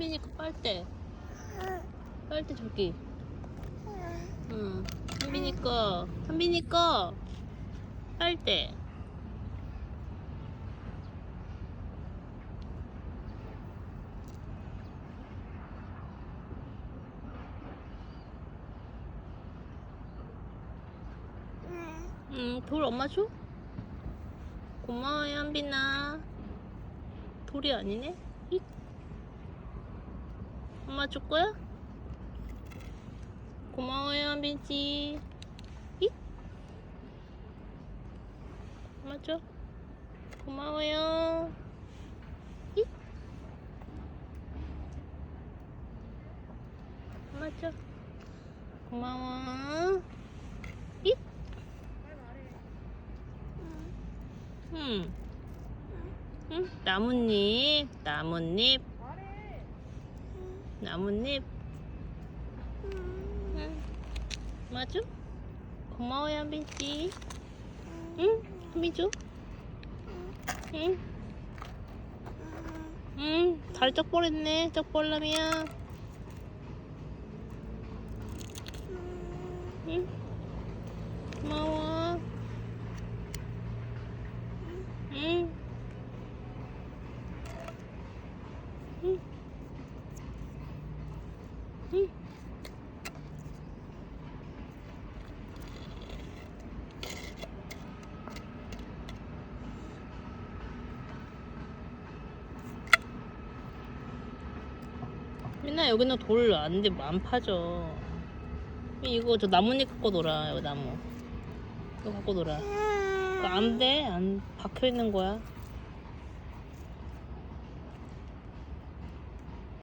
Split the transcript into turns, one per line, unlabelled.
현민이 거 빨대. 빨대 저기. 응. 현민이 거. 현민이 거. 빨대. 응, 돌 엄마 줘? 고마워요, 현빈아. 돌이 아니네? 잇. 엄마 줄 거야? 고마워요, 현빈씨. 잇. 엄마 줘. 고마워요. 잇. 엄마 줘. 고마워. 잇. 응. 응? 나뭇잎, 나뭇잎, 나뭇잎. 응. 맞아? 고마워요, 한빈씨. 응? 한빈 줘? 응? 응? 다리 쩍벌했네, 쩍벌남이야. 응? 고마워. 응? 응? 응? 맨날 여기는 돌 안, 돼- 안 파져. 이거 저 나뭇잎 갖고 놀아, 여기 나무. 이거 갖고 놀아. 안 돼. 안 박혀 있는 거야.